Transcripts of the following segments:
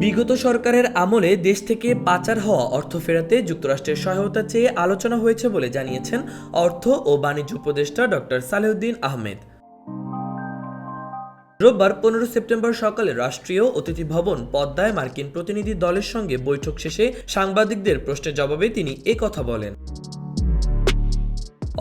বিগত সরকারের আমলে দেশ থেকে পাচার হওয়া অর্থ ফেরাতে যুক্তরাষ্ট্রের সহায়তা চেয়ে আলোচনা হয়েছে বলে জানিয়েছেন অর্থ ও বাণিজ্য উপদেষ্টা ডক্টর সালেউদ্দিন আহমেদ। রোববার পনেরো সেপ্টেম্বর সকালে রাষ্ট্রীয় অতিথি ভবন পদ্মায় মার্কিন প্রতিনিধি দলের সঙ্গে বৈঠক শেষে সাংবাদিকদের প্রশ্নের জবাবে তিনি কথা বলেন।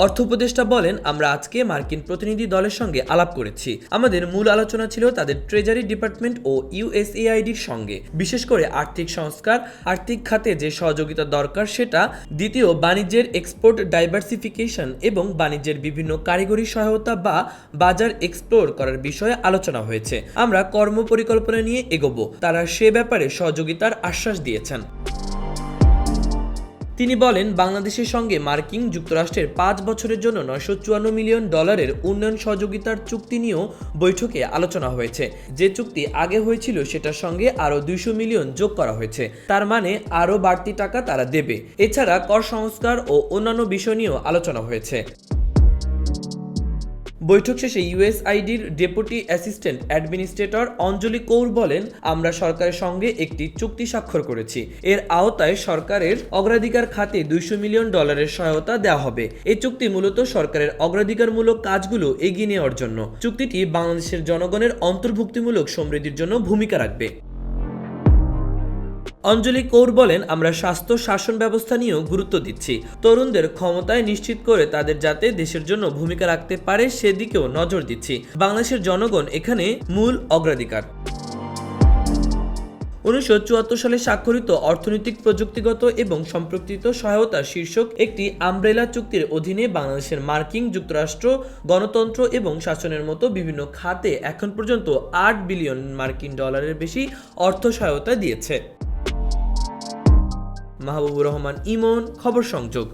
অর্থ উপদেষ্টা বলেন, আমরা আজকে মার্কিন প্রতিনিধি দলের সঙ্গে আলাপ করেছি। আমাদের মূল আলোচনা ছিল তাদের ট্রেজারি ডিপার্টমেন্ট ও ইউএসএআইডির সঙ্গে। বিশেষ করে আর্থিক সংস্কার, আর্থিক খাতে যে সহযোগিতা দরকার সেটা, দ্বিতীয় বাণিজ্যের এক্সপোর্ট ডাইভার্সিফিকেশন এবং বাণিজ্যের বিভিন্ন কারিগরি সহায়তা বা বাজার এক্সপ্লোর করার বিষয়ে আলোচনা হয়েছে। আমরা কর্মপরিকল্পনা নিয়ে এগোবো। তারা সে ব্যাপারে সহযোগিতার আশ্বাস দিয়েছেন। তিনি বলেন, বাংলাদেশের সঙ্গে মার্কিন যুক্তরাষ্ট্রের পাঁচ বছরের জন্য নয়শো চুয়ান্ন মিলিয়ন ডলারের উন্নয়ন সহযোগিতার চুক্তি নিয়েও বৈঠকে আলোচনা হয়েছে। যে চুক্তি আগে হয়েছিল সেটার সঙ্গে আরও দুইশো মিলিয়ন যোগ করা হয়েছে। তার মানে আরও বাড়তি টাকা তারা দেবে। এছাড়া কর সংস্কার ও অন্যান্য বিষয় নিয়েও আলোচনা হয়েছে। বৈঠক শেষে ইউএসআইডির deputy assistant administrator Anjali Kaur বলেন, আমরা সরকারের সঙ্গে একটি চুক্তি স্বাক্ষর করেছি। এর আওতায় সরকারের অগ্রাধিকার খাতে দুইশো মিলিয়ন ডলারের সহায়তা দেওয়া হবে। এই চুক্তি মূলত সরকারের অগ্রাধিকারমূলক কাজগুলো এগিয়ে নেওয়ার জন্য। চুক্তিটি বাংলাদেশের জনগণের অন্তর্ভুক্তিমূলক সমৃদ্ধির জন্য ভূমিকা রাখবে। অঞ্জলি কৌর বলেন, আমরা স্বাস্থ্য, শাসন ব্যবস্থা নিয়েও গুরুত্ব দিচ্ছি। তরুণদের ক্ষমতায় নিশ্চিত করে তাদের যাতে দেশের জন্য ভূমিকা রাখতে পারে সেদিকেও নজর দিচ্ছি। বাংলাদেশের জনগণ এখানে মূল অগ্রাধিকার। উনিশশো চুয়াত্তর সালে স্বাক্ষরিত অর্থনৈতিক, প্রযুক্তিগত এবং সম্পর্কিত সহায়তা শীর্ষক একটি আমব্রেলা চুক্তির অধীনে বাংলাদেশের মার্কিন যুক্তরাষ্ট্র, গণতন্ত্র এবং শাসনের মতো বিভিন্ন খাতে এখন পর্যন্ত আট বিলিয়ন মার্কিন ডলারের বেশি অর্থ সহায়তা দিয়েছে। মাহবুবুর রহমান ইমন খবর সংযোগ।